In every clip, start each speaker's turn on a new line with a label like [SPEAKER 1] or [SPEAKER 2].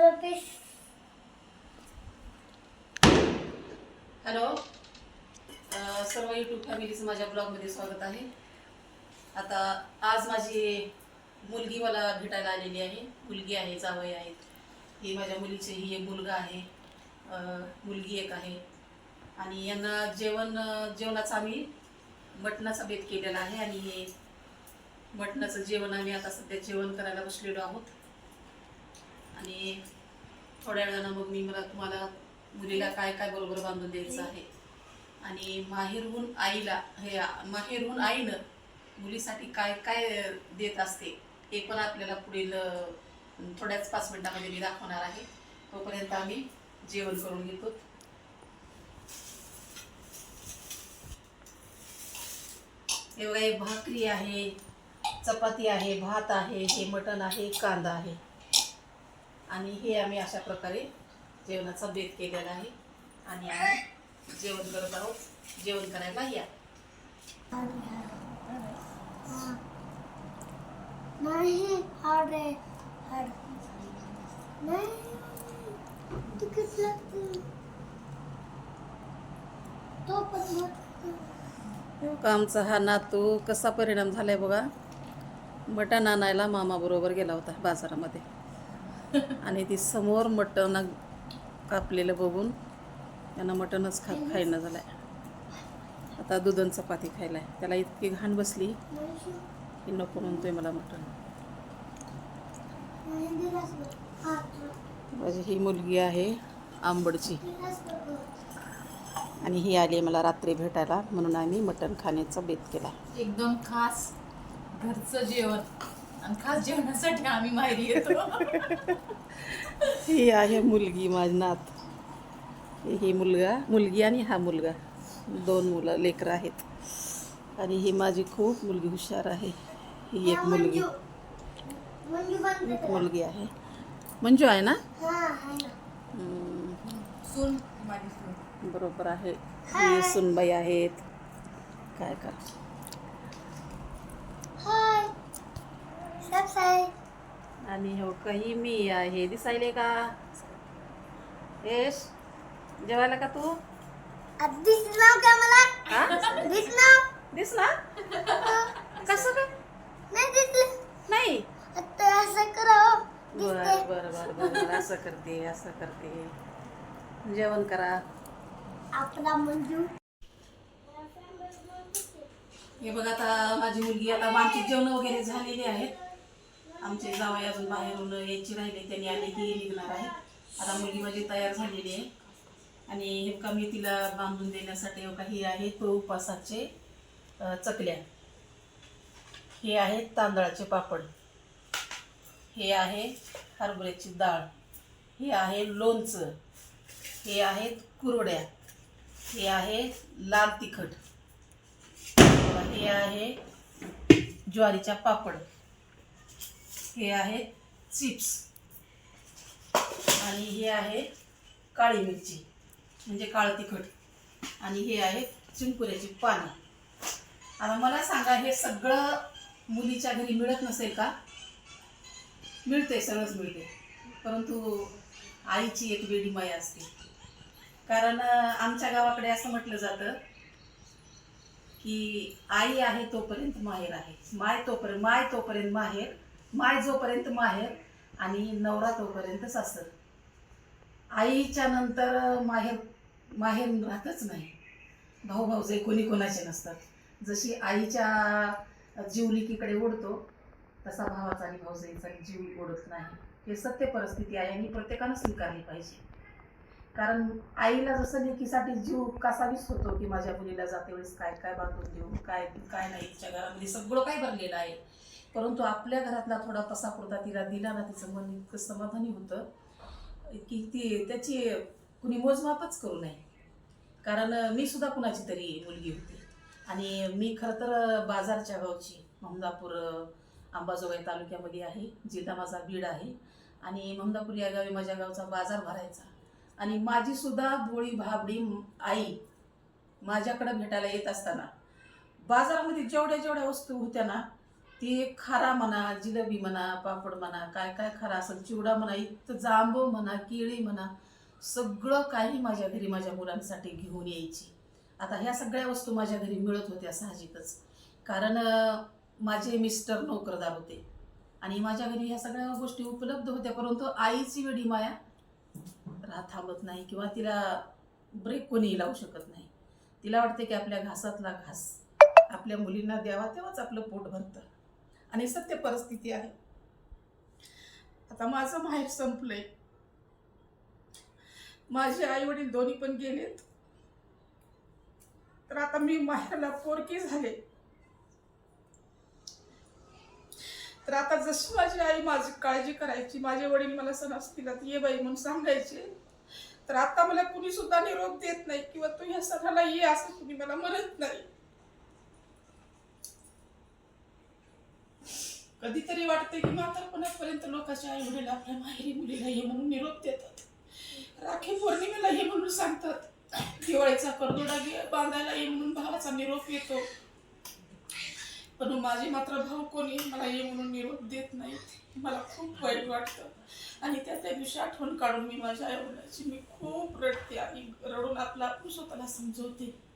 [SPEAKER 1] Hello uh, सर्व YouTube फॅमिलीचं माझ्या ब्लॉगमध्ये स्वागत आहे. आता आज माझी मुलगी मला भेटायला आलेली आहे. मुलगी आहे जावई आहेत ही माझ्या मुलीची ही एक मुलगा आहे. Uh, मुलगी एक आहे. आणि यांना जेवण uh, जेवणाचं जेवणाचा आम्ही मटणाचा बेत केलेला आहे. आणि हे मटणाचं जेवण आम्ही आता सध्या जेवण करायला बसलेलो आहोत. आणि थोड्या वेळानं मग मी मला तुम्हाला मुलीला काय काय बरोबर बांधून द्यायचं आहे. आणि माहेरहून आईला हे माहेरहून आईनं मुलीसाठी काय काय देत असते हे पण आपल्याला पुढील थोड्याच पाच मिनिटामध्ये मी दाखवणार आहे. तोपर्यंत आम्ही जेवण करून घेतो. हे बघा हे भाकरी आहे चपाती आहे भात आहे हे मटण आहे कांदा आहे. आणि हे आम्ही अशा प्रकारे जेवणाचा बेत केलेला आहे. आणि आम्ही जेवण करत आहोत. जेवण करायला या.
[SPEAKER 2] नहीं तो पण
[SPEAKER 1] आमचा हा नातू कसा परिणाम झालाय बघा. बटाणा आणायला मामाबरोबर गेला होता बाजारामध्ये. आणि ती समोर मटण कापलेलं बघून त्यांना मटणच खा खायनं झालंय. आता दुधन चपाती खायलाय. त्याला इतकी घाण बसली की नको म्हणतोय मला मटण. माझी ही मुलगी आहे आंबडची. आणि ही आली आहे मला रात्री भेटायला म्हणून आम्ही मटण खाण्याचा बेत केला.
[SPEAKER 3] एकदम खास घरचं जेवण. आणि खास जेवणासाठी आम्ही माहेरी येतो.
[SPEAKER 1] ही आहे मुलगी माझी नात. ही मुलगा मुलगी आणि हा मुलगा. दोन मुलं लेकरं आहेत. आणि ही माझी खूप मुलगी हुशार आहे. ही एक मुलगी. एक मुलगी आहे. मंजू आहे ना?
[SPEAKER 2] ना.
[SPEAKER 1] हम्म,
[SPEAKER 3] सून माझी सून.
[SPEAKER 1] बरोबर आहे. ही सुनबाई आहेत. काय कर
[SPEAKER 2] हाय सब साय
[SPEAKER 1] आणि हो काही मी आहे दिसायले का यश जेवायला का तू?
[SPEAKER 2] अब दिसनाव का मला?
[SPEAKER 1] हा?
[SPEAKER 2] दिसनाव
[SPEAKER 1] दिसला कसं काय?
[SPEAKER 2] नाही दिसलं.
[SPEAKER 1] नाही?
[SPEAKER 2] आता असं करा
[SPEAKER 1] बर बर बर असं करते असं करते. जेवण करा.
[SPEAKER 2] आपला मंजू
[SPEAKER 1] हे बघा आता माझी मुलगी आता आमची जेवण वगैरे झालेली आहेत. आमचे जावई अजून बाहेरून यायची राहिले त्यांनी आले की निघणार आहे. आता मुलगी माझी तयार झालेली आहे. आणि हे का मी तिला बांधून देण्यासाठी हे काही आहे तो उपासाचे चकल्या. हे आहेत तांदळाचे पापड. हे आहे हरभऱ्याची डाळ. हे आहे लोणचं. हे आहेत कुरड्या हे आहे लाल तिखट. हे आहे ज्वारीच्या पापड. हे आहे चिप्स. आणि हे आहे काळी मिरची म्हणजे काळं तिखट. आणि हे आहे चिंपुऱ्याची पानं. आता मला सांगा हे सगळं मुलीच्या घरी मिळत नसेल का? मिळते सगळंच मिळते परंतु आईची एक वेडी माया असते. कारण आमच्या गावाकडे असं म्हटलं जातं की आई आहे तोपर्यंत माहेर आहे. माय तोपर्यंत माय तोपर्यंत माहेर माय जोपर्यंत माहेर आणि नवरा तोपर्यंत सासर. आईच्या नंतर माहेर माहेर राहतच नाही. भाऊ भाऊजे कोणी कोणाचे नसतात. जशी आईच्या जीवलिकीकडे ओढतो तसा भावाचा आणि भाऊजाईचा जीव ओढत नाही. हे सत्य परिस्थिती आहे आणि प्रत्येकानं स्वीकारली पाहिजे. कारण आईला जसं लेकीसाठी जीव कसावीच होतो की माझ्या मुलीला जाते वेळेस काय काय बांधून देऊ काय काय नाही तिच्या घरामध्ये सगळं काय भरलेलं आहे. परंतु आपल्या घरातला थोडा तसा पुरता तिला दिला ना तिचं मन इतकं समाधानी होतं की ती त्याची कुणी मोजमापच करू नये. कारण मी सुद्धा कुणाची तरी मुलगी होती. आणि मी खरं तर बाजारच्या गावची ममदापूर अंबाजोगाई तालुक्यामध्ये आहे जिल्हा माझा बीड आहे. आणि ममदापूर या गावी माझ्या गावचा बाजार भरायचा. आणि माझी सुद्धा भोळी भाबडी आई माझ्याकडं भेटायला येत असताना बाजारामध्ये जेवढ्या जेवढ्या वस्तू होत्या ना ती खारा म्हणा जिलेबी म्हणा पापड म्हणा काय काय खारा असेल चिवडा म्हणा इथं जांबू म्हणा केळी म्हणा सगळं काही माझ्या घरी माझ्या मुलांसाठी घेऊन यायची. आता ह्या सगळ्या वस्तू माझ्या घरी मिळत होत्या साहजिकच. कारण माझे मिस्टर नोकरदार होते. आणि माझ्या घरी ह्या सगळ्या गोष्टी उपलब्ध होत्या परंतु आईची वेळी माया राह थांबत नाही किंवा तिला ब्रेक कोणीही लावू शकत नाही. तिला वाटते की आपल्या घासातला घास आपल्या मुलींना द्यावा तेव्हाच आपलं पोट भरतं. आणि सत्य परिस्थिती आहे. आता माझं माहेर संपलंय. माझे आई वडील दोन्ही पण गेलेत. तर आता मी माहेरला पोरकी झाले. तर आता जशी माझी आई माझी काळजी करायची माझे वडील मला सण असतील ये बाई म्हणून सांगायचे. तर आता मला कुणी सुद्धा निरोप देत नाही किंवा तू ह्या सणाला ये असं कुणी मला म्हणत नाही. कधीतरी वाटते की म्हातारपणापर्यंत लोकांच्या आई वडील आपल्या माहेरी मुलीला ये म्हणून निरोप देतात. राखी पौर्णिमेला हे म्हणून सांगतात. दिवाळीचा करदोडा बांधायला ये म्हणून भावाचा निरोप येतो. पण माझे मात्र भाऊ कोणी मला हे म्हणून निरोप देत नाहीत. मला खूप वाईट वाटतं. आणि त्या त्या दिवशी आठवण काढून मी माझ्या आईवडिलाची मी खूप रडते. आणि रडून आपला आपण स्वतःला समजवते.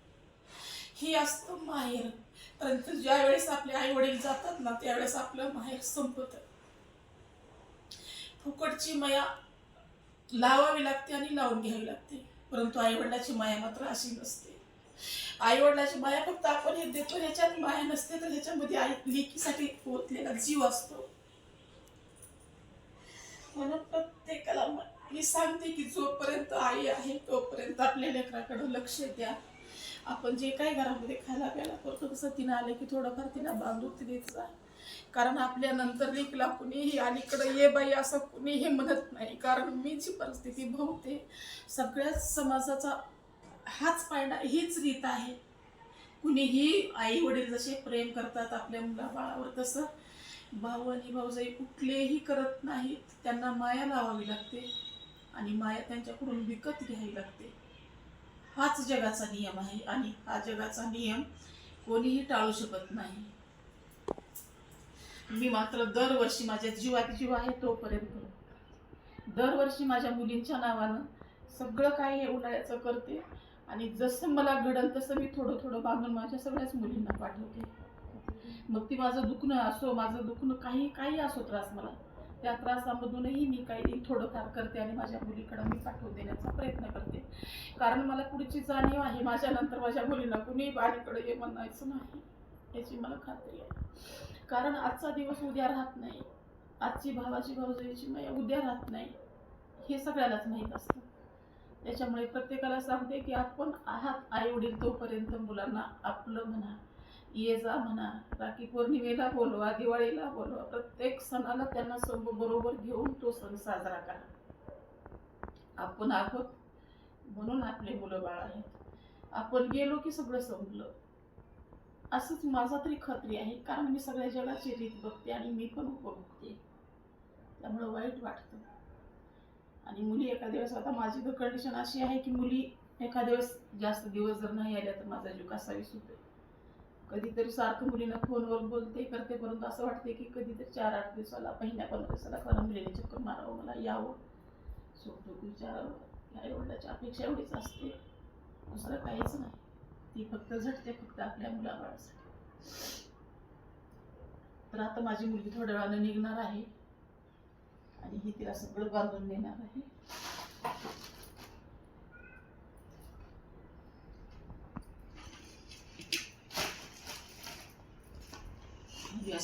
[SPEAKER 1] हे असतं माहेर. परंतु ज्या वेळेस आपले आई वडील जातात ना त्यावेळेस आपलं माहेर संपत. फुकटची माया लावावी लागते आणि लावून घ्यावी लागते. परंतु आई वडिलाची माया मात्र अशी नसते. आई वडिलाची माया फक्त आपण हे देतो ह्याच्यात माया नसते तर ह्याच्यामध्ये आई लेकीसाठी पोहोचलेला जीव असतो. म्हणून प्रत्येकाला मी सांगते की जोपर्यंत आई आहे तोपर्यंत आपल्या लेकराकडे लक्ष द्या. आपण जे काही घरामध्ये खायला प्यायला करतो तसं तिनं आलं की थोडंफार तिला बांधून देत जा. कारण आपल्या नंतर लेकीला कुणीही अलीकडे ये बाई असं कुणीही म्हणत नाही. कारण मी जी परिस्थिती भोवते सगळ्याच समाजाचा हाच पायडा हीच रीत आहे. कुणीही आई वडील जसे प्रेम करतात आपल्या मुला बाळावर तसं भाऊ आणि भाऊजाई कुठलेही करत नाहीत. त्यांना माया लावावी लागते आणि माया त्यांच्याकडून विकत घ्यावी लागते. हाच जगाचा नियम आहे आणि हा जगाचा नियम कोणीही टाळू शकत नाही. मी मात्र दरवर्षी माझ्या जीवात जीव आहे तोपर्यंत. दरवर्षी माझ्या मुलींच्या नावानं सगळं काही हे उन्हाळ्याचं करते आणि जसं मला घडल तसं मी थोडं थोडं बांधून माझ्या सगळ्याच मुलींना पाठवते. मग ती माझं दुखणं असो माझं दुखणं काही काही असो त्रास मला. त्या त्रासामधूनही मी काही थोडंफार करते आणि माझ्या मुलीकडं मी पाठवून देण्याचा प्रयत्न करते. कारण मला पुढची जाणीव आहे माझ्यानंतर माझ्या मुलींना कुणी बाळीकडे हे म्हणायचं नाही याची मला खात्री आहे. कारण आजचा दिवस उद्या राहत नाही. आजची भावाची भाऊजाईची माया उद्या राहत नाही. हे सगळ्यालाच माहीत असतं. त्याच्यामुळे प्रत्येकाला सांगते की आपण आहात आई वडील तोपर्यंत मुलांना आपलं म्हणा ये जा म्हणा. राखी पौर्णिमेला बोलवा दिवाळीला बोलवा. प्रत्येक सणाला त्यांना सोब बरोबर घेऊन तो सण साजरा करा. आपण आहोत म्हणून आपले मुलं बाळ आहेत. आपण गेलो की सगळं संपलं. असंच माझा तरी खात्री आहे. कारण मी सगळ्या जगाची रीत बघते आणि मी पण उपभोगते. त्यामुळं वाईट वाटतं. आणि मुली एका दिवस आता माझी तर कंडिशन अशी आहे की मुली एखाद्या दिवस जास्त दिवस जर नाही आल्या तर माझा जीव कसावीस होतो कधीतरी सारखं मुलीनं फोनवर बोलते करते परंतु असं वाटते की कधीतरी चार आठ दिवसाला पहिल्या पंधरा दिवसाला खरं मुलीने चक्कर मारावं मला यावं. सुखदुःख विचारावं. आई वडिलाची अपेक्षा एवढीच असते. दुसरं काहीच नाही. ती फक्त झटते फक्त आपल्या मुलाबाळासाठी. तर आता माझी मुलगी थोड्या वेळानं निघणार आहे. आणि ही तिला सगळं बांधून देणार आहे. हे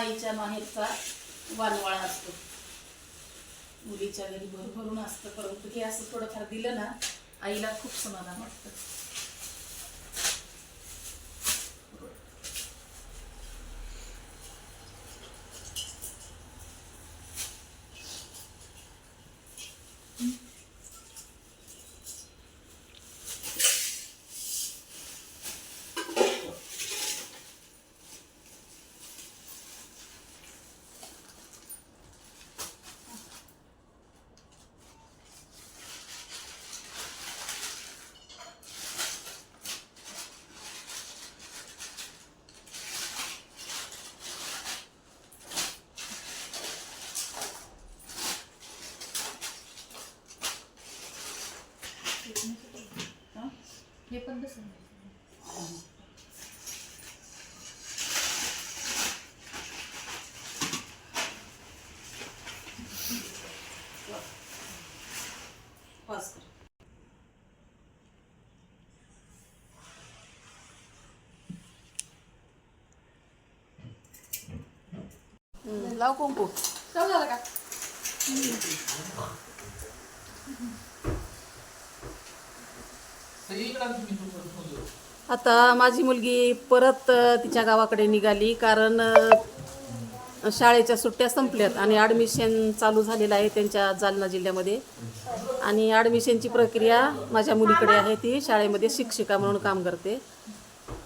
[SPEAKER 1] आईच्या माहेरचा वानवाळा असतो. मुलीच्या घरी भरभरून असतं परंतु हे असं थोडंफार दिलं ना आईला खूप समाधान वाटतं. हा?
[SPEAKER 3] हे पण
[SPEAKER 1] कर लाव कुंकू
[SPEAKER 3] चालू झालं का
[SPEAKER 1] आता माझी मुलगी परत तिच्या गावाकडे निघाली कारण शाळेच्या सुट्ट्या संपल्यात आणि ॲडमिशन चालू झालेलं आहे त्यांच्या जालना जिल्ह्यामध्ये आणि ॲडमिशनची प्रक्रिया माझ्या मुलीकडे आहे ती शाळेमध्ये शिक्षिका म्हणून काम करते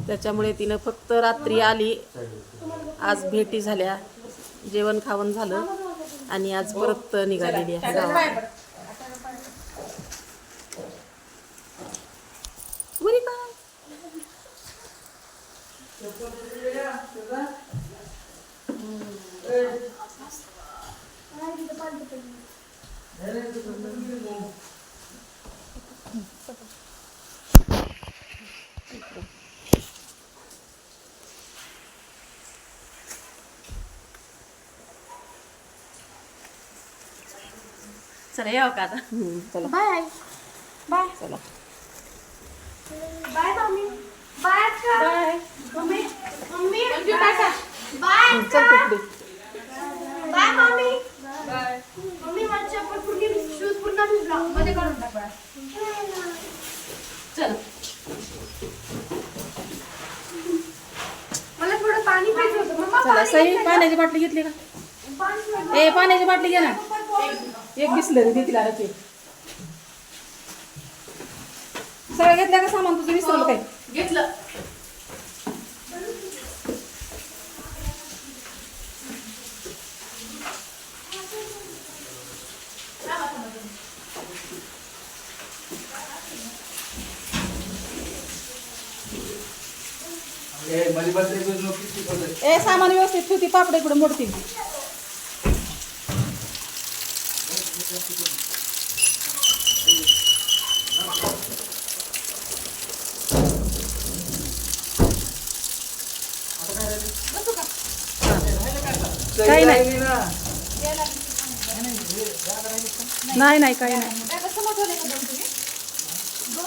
[SPEAKER 1] त्याच्यामुळे तिनं फक्त रात्री आली आज भेटी झाल्या जेवण खावण झालं आणि आज परत निघालेली आहे गावाकडे चला यावं का आता चला।
[SPEAKER 2] बाय बाय
[SPEAKER 1] चला।
[SPEAKER 2] Bye mummy. Bye bye mummy mummy. Bye
[SPEAKER 1] चल तिकडे
[SPEAKER 2] बाय मम्मी। मम्मी माझी चप्पल पूर्ण शूज़ पूर्ण भिजला मध्ये काढून टाक बाळा.
[SPEAKER 1] चल।
[SPEAKER 2] मला थोडं पाणी पाहिजे होतं मम्मा
[SPEAKER 1] चला सई पाण्याची बाटली घेतली का
[SPEAKER 2] पाणी
[SPEAKER 1] ए पाण्याची बाटली घे ना एक बिसलरी दे तिला रची सगळं घेतलं का सामान तुझं विसरलं काय?
[SPEAKER 3] घेतलं.
[SPEAKER 1] ए सामान व्यवस्थित ठेवती पापड इकडे मोडतील. काही नाही नाही नाही काही नाही
[SPEAKER 3] काय कसं महत्वाचं का दोन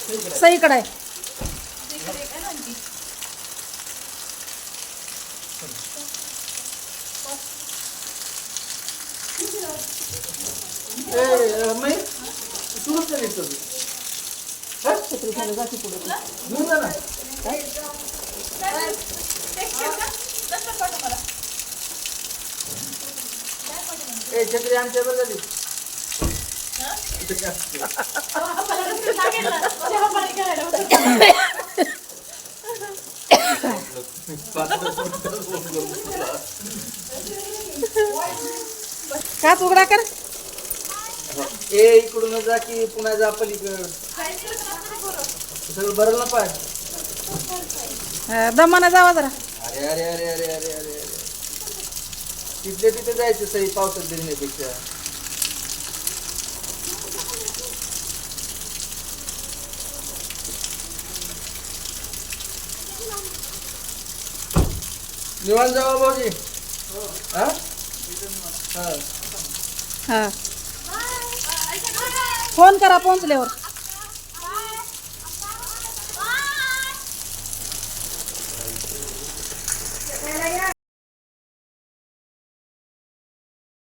[SPEAKER 3] तुम्ही
[SPEAKER 1] सईकडे आहे छत्री घ्यायला जाते पुढे
[SPEAKER 4] छत्री आमच्या बरं झाली
[SPEAKER 1] काच उघडा कर?
[SPEAKER 4] ए इकडून जा की पुन्हा जा पलीकड. सगळं भरलं ना पाय?
[SPEAKER 1] दमाना जावा जरा.
[SPEAKER 4] अरे अरे अरे अरे अरे अरे अरे. तिथल्या तिथे जायचं सही पावसात भिजण्यापेक्षा. निवांत जावा भाऊजी. हा. हा?
[SPEAKER 1] हा. फोन करा पोहोचल्यावर.